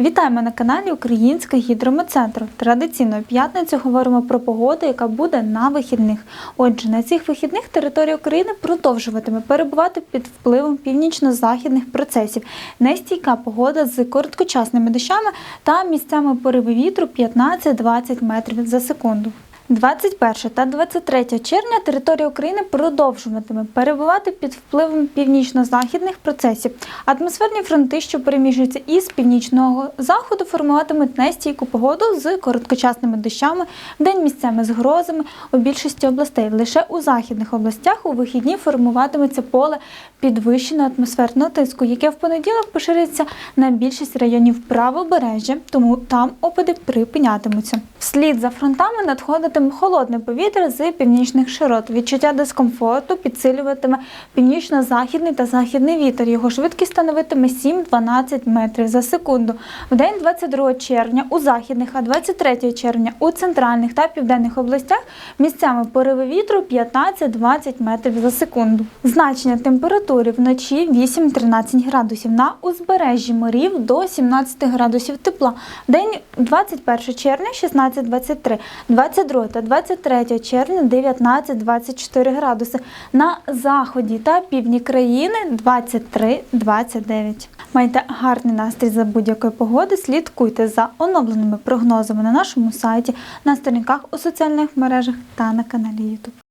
Вітаємо на каналі Український гідрометцентр. Традиційно п'ятницю говоримо про погоду, яка буде на вихідних. Отже, на цих вихідних територія України продовжуватиме перебувати під впливом північно-західних процесів. Нестійка погода з короткочасними дощами та місцями пориви вітру 15-20 метрів за секунду. 21 та 23 червня територія України продовжуватиме перебувати під впливом північно-західних процесів. Атмосферні фронти, що переміжуються із північного заходу, формуватимуть нестійку погоду з короткочасними дощами, вдень місцями з грозами у більшості областей. Лише у західних областях у вихідні формуватиметься поле підвищеного атмосферного тиску, яке в понеділок пошириться на більшість районів правобережжя, тому там опади припинятимуться. Вслід за фронтами надходитиме холодне повітря з північних широт. Відчуття дискомфорту підсилюватиме північно-західний та західний вітер. Його швидкість становитиме 7-12 метрів за секунду. В день 22 червня у західних, а 23 червня у центральних та південних областях місцями пориви вітру 15-20 метрів за секунду. Значення температури вночі 8-13 градусів, на узбережжі морів до 17 градусів тепла. В день 21 червня 16-23, 22 та 23 червня 19-24 градуси. На заході та півдні країни 23-29. Майте гарний настрій за будь-якої погоди. Слідкуйте за оновленими прогнозами на нашому сайті, на сторінках у соціальних мережах та на каналі YouTube.